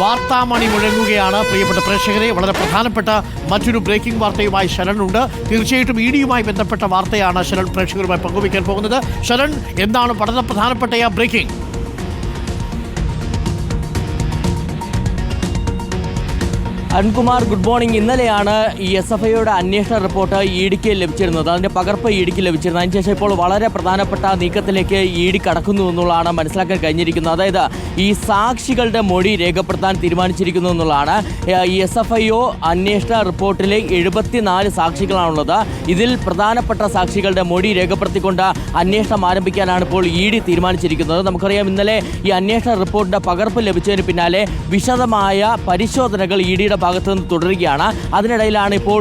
വാർത്താമണി മുഴങ്ങുകയാണ്. പ്രിയപ്പെട്ട പ്രേക്ഷകരെ വളരെ പ്രധാനപ്പെട്ട മറ്റൊരു ബ്രേക്കിംഗ് വാർത്തയുമായി ശരണുണ്ട് തീർച്ചയായിട്ടും ഇ ഡിയുമായി ബന്ധപ്പെട്ട വാർത്തയാണ് ശരൺ പ്രേക്ഷകരുമായി പങ്കുവയ്ക്കാൻ പോകുന്നത്. ശരൺ എന്താണ് വളരെ പ്രധാനപ്പെട്ട ആ ബ്രേക്കിംഗ് അരുൺകുമാർ ഗുഡ് മോർണിംഗ് ഇന്നലെയാണ് ഈ എസ് എഫ് ഐയുടെ അന്വേഷണ റിപ്പോർട്ട് ഇ ഡിക്ക് ലഭിച്ചിരുന്നത്. അതിന്റെ പകർപ്പ് ഇ ഡിക്ക് ലഭിച്ചിരുന്നത്. അതിനുശേഷം ഇപ്പോൾ വളരെ പ്രധാനപ്പെട്ട നീക്കത്തിലേക്ക് ഇ ഡി കടക്കുന്നു എന്നുള്ളതാണ് മനസ്സിലാക്കാൻ കഴിഞ്ഞിരിക്കുന്നത്. അതായത് ഈ സാക്ഷികളുടെ മൊഴി രേഖപ്പെടുത്താൻ തീരുമാനിച്ചിരിക്കുന്നു എന്നുള്ളതാണ്. ഈ എസ് എഫ് ഐ ഒ അന്വേഷണ റിപ്പോർട്ടിലെ എഴുപത്തിനാല് സാക്ഷികളാണുള്ളത്. ഇതിൽ പ്രധാനപ്പെട്ട സാക്ഷികളുടെ മൊഴി രേഖപ്പെടുത്തിക്കൊണ്ട് അന്വേഷണം ആരംഭിക്കാനാണ് ഇപ്പോൾ ഇ ഡി തീരുമാനിച്ചിരിക്കുന്നത്. നമുക്കറിയാം ഇന്നലെ ഈ അന്വേഷണ റിപ്പോർട്ടിന്റെ പകർപ്പ് ലഭിച്ചതിന് പിന്നാലെ വിശദമായ പരിശോധനകൾ ഇ ഡിയുടെ ഭാഗത്തു നിന്ന് തുടരുകയാണ്. അതിനിടയിലാണ് ഇപ്പോൾ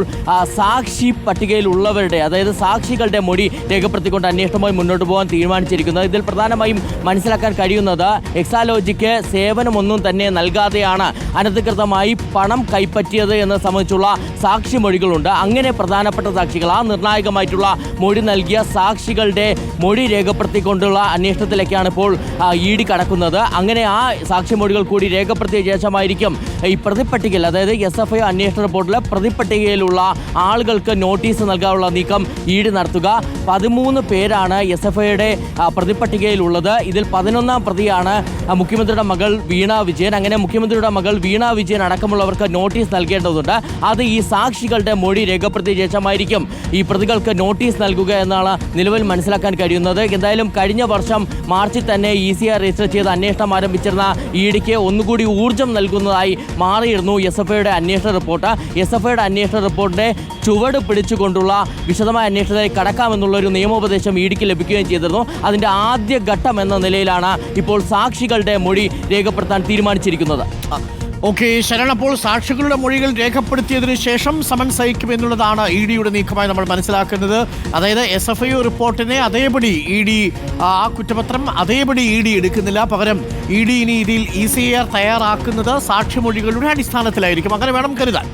സാക്ഷി പട്ടികയിൽ ഉള്ളവരുടെ അതായത് സാക്ഷികളുടെ മൊഴി രേഖപ്പെടുത്തിക്കൊണ്ട് അന്വേഷണവുമായി മുന്നോട്ട് പോകാൻ തീരുമാനിച്ചിരിക്കുന്നത്. ഇതിൽ പ്രധാനമായും മനസ്സിലാക്കാൻ കഴിയുന്നത് എക്സാലോജിക്ക് സേവനമൊന്നും തന്നെ നൽകാതെയാണ് അനധികൃതമായി പണം കൈപ്പറ്റിയത് എന്ന് സംബന്ധിച്ചുള്ള സാക്ഷി മൊഴികളുണ്ട്. അങ്ങനെ പ്രധാനപ്പെട്ട സാക്ഷികൾ ആ നിർണായകമായിട്ടുള്ള മൊഴി നൽകിയ സാക്ഷികളുടെ മൊഴി രേഖപ്പെടുത്തിക്കൊണ്ടുള്ള അന്വേഷണത്തിലേക്കാണ് ഇപ്പോൾ ഡി കടക്കുന്നത്. അങ്ങനെ ആ സാക്ഷി മൊഴികൾ കൂടി രേഖപ്പെടുത്തിയ ശേഷമായിരിക്കും ഈ പ്രതിപ്പട്ടികയിൽ അതായത് എസ് എഫ് ഐ അന്വേഷണ റിപ്പോർട്ടിലെ പ്രതിപ്പട്ടികയിലുള്ള ആളുകൾക്ക് നോട്ടീസ് നൽകാനുള്ള നീക്കം ഈട് നടത്തുക. പതിമൂന്ന് പേരാണ് എസ് എഫ് ഐയുടെ പ്രതിപ്പട്ടികയിലുള്ളത്. ഇതിൽ പതിനൊന്നാം പ്രതിയാണ് മുഖ്യമന്ത്രിയുടെ മകൾ വീണ വിജയൻ. അങ്ങനെ മുഖ്യമന്ത്രിയുടെ മകൾ വീണ വിജയൻ അടക്കമുള്ളവർക്ക് നോട്ടീസ് നൽകേണ്ടതുണ്ട്. അത് ഈ സാക്ഷികളുടെ മൊഴി രേഖപ്പെടുത്തിയ ശേഷമായിരിക്കും ഈ പ്രതികൾക്ക് നോട്ടീസ് നൽകുക എന്നാണ് നിലവിൽ മനസ്സിലാക്കാൻ കഴിയുന്നത്. എന്തായാലും കഴിഞ്ഞ വർഷം മാർച്ചിൽ തന്നെ ഇ സി ആർ രജിസ്റ്റർ ചെയ്ത് അന്വേഷണം ആരംഭിച്ചിരുന്ന ഇ ഡിക്ക് ഒന്നുകൂടി ഊർജം നൽകുന്നതായി മാറിയിരുന്നു എസ് എഫ് ഐയുടെ അന്വേഷണ റിപ്പോർട്ട്. എസ് എഫ് ഐയുടെ അന്വേഷണ റിപ്പോർട്ടിന്റെ ചുവട് പിടിച്ചുകൊണ്ടുള്ള വിശദമായ അന്വേഷണത്തിലേക്ക് കടക്കാമെന്നുള്ള ഒരു നിയമോപദേശം ഇ ഡിക്ക് ലഭിക്കുകയും ചെയ്തിരുന്നു. അതിന്റെ ആദ്യ ഘട്ടം എന്ന നിലയിലാണ് ഇപ്പോൾ സാക്ഷികളുടെ മൊഴി രേഖപ്പെടുത്താൻ തീരുമാനിച്ചിരിക്കുന്നത്. ഓക്കെ ശരൺ അപ്പോൾ സാക്ഷികളുടെ മൊഴികൾ രേഖപ്പെടുത്തിയതിനു ശേഷം സമൻസ് അയക്കും എന്നുള്ളതാണ് ഇ ഡിയുടെ നീക്കമായി നമ്മൾ മനസ്സിലാക്കുന്നത്. അതായത് എസ് എഫ് ഐ റിപ്പോർട്ടിനെ അതേപടി ഇ ഡി ആ കുറ്റപത്രം അതേപടി ഇ ഡി എടുക്കുന്നില്ല. പകരം ഇ ഡി ഇനി ഇതിൽ ഇ സി ആർ തയ്യാറാക്കുന്നത് സാക്ഷിമൊഴികളുടെ അടിസ്ഥാനത്തിലായിരിക്കും. അങ്ങനെ വേണം കരുതാൻ.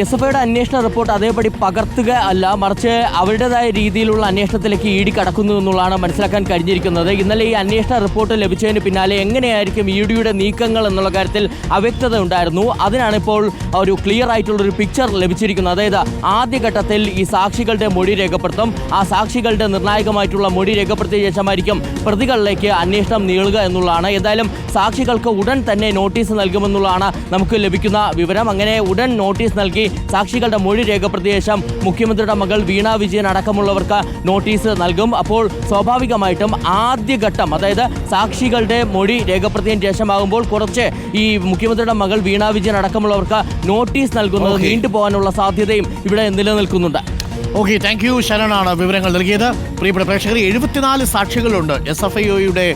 എസ് എഫ് ഐയുടെ അന്വേഷണ റിപ്പോർട്ട് അതേപടി പകർത്തുക അല്ല മറിച്ച് അവരുടേതായ രീതിയിലുള്ള അന്വേഷണത്തിലേക്ക് ഇ ഡി കടക്കുന്നു എന്നുള്ളതാണ് മനസ്സിലാക്കാൻ കഴിഞ്ഞിരിക്കുന്നത്. ഇന്നലെ ഈ അന്വേഷണ റിപ്പോർട്ട് ലഭിച്ചതിന് പിന്നാലെ എങ്ങനെയായിരിക്കും ഇ ഡിയുടെ നീക്കങ്ങൾ എന്നുള്ള കാര്യത്തിൽ അവ്യക്തത ഉണ്ടായിരുന്നു. അതിനാണ് ഇപ്പോൾ ഒരു ക്ലിയർ ആയിട്ടുള്ള ഒരു പിക്ചർ ലഭിച്ചിരിക്കുന്നത്. അതായത് ആദ്യഘട്ടത്തിൽ ഈ സാക്ഷികളുടെ മൊഴി രേഖപ്പെടുത്തും. ആ സാക്ഷികളുടെ നിർണായകമായിട്ടുള്ള മൊഴി രേഖപ്പെടുത്തിയ ശേഷമായിരിക്കും പ്രതികളിലേക്ക് അന്വേഷണം നീളുക എന്നുള്ളതാണ്. ഏതായാലും സാക്ഷികൾക്ക് ഉടൻ തന്നെ നോട്ടീസ് നൽകുമെന്നുള്ളതാണ് നമുക്ക് ലഭിക്കുന്ന വിവരം. അങ്ങനെ ഉടൻ നോട്ടീസ് നൽകി. സാക്ഷികളുടെ മൊഴി രേഖപ്പെടുത്തിയ ശേഷം മുഖ്യമന്ത്രിയുടെ മകൾ വീണ വിജയൻ അടക്കമുള്ളവർക്ക് നോട്ടീസ് നൽകും. അപ്പോൾ സ്വാഭാവികമായിട്ടും ആദ്യഘട്ടം അതായത് സാക്ഷികളുടെ മൊഴി രേഖപ്പെടുത്തിയതിന് ശേഷമാകുമ്പോൾ കുറച്ച് ഈ മുഖ്യമന്ത്രിയുടെ മകൾ വീണ വിജയൻ അടക്കമുള്ളവർക്ക് നോട്ടീസ് നൽകുന്നത്. നീണ്ടുപോകാനുള്ള സാധ്യതയും ഇവിടെ നിലനിൽക്കുന്നുണ്ട്. ഓക്കെ താങ്ക് യു ശരണാണ് വിവരങ്ങൾ നൽകിയത്. പ്രിയപ്പെട്ട പ്രേക്ഷകർ എഴുപത്തിനാല് സാക്ഷികളുണ്ട് എസ് എഫ് ഐ ഒയുടെ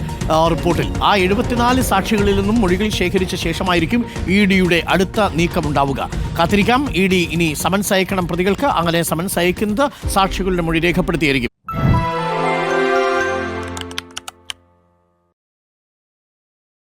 റിപ്പോർട്ടിൽ. ആ എഴുപത്തിനാല് സാക്ഷികളിൽ നിന്നും മൊഴികൾ ശേഖരിച്ച ശേഷമായിരിക്കും ഇ ഡിയുടെ അടുത്ത നീക്കമുണ്ടാവുക കാത്തിരിക്കാം. ഇ ഡി ഇനി സമൻസ് അയക്കണം പ്രതികൾക്ക്. അങ്ങനെ സമൻസ് അയക്കുന്നത് സാക്ഷികളുടെ മൊഴി രേഖപ്പെടുത്തിയായിരിക്കും.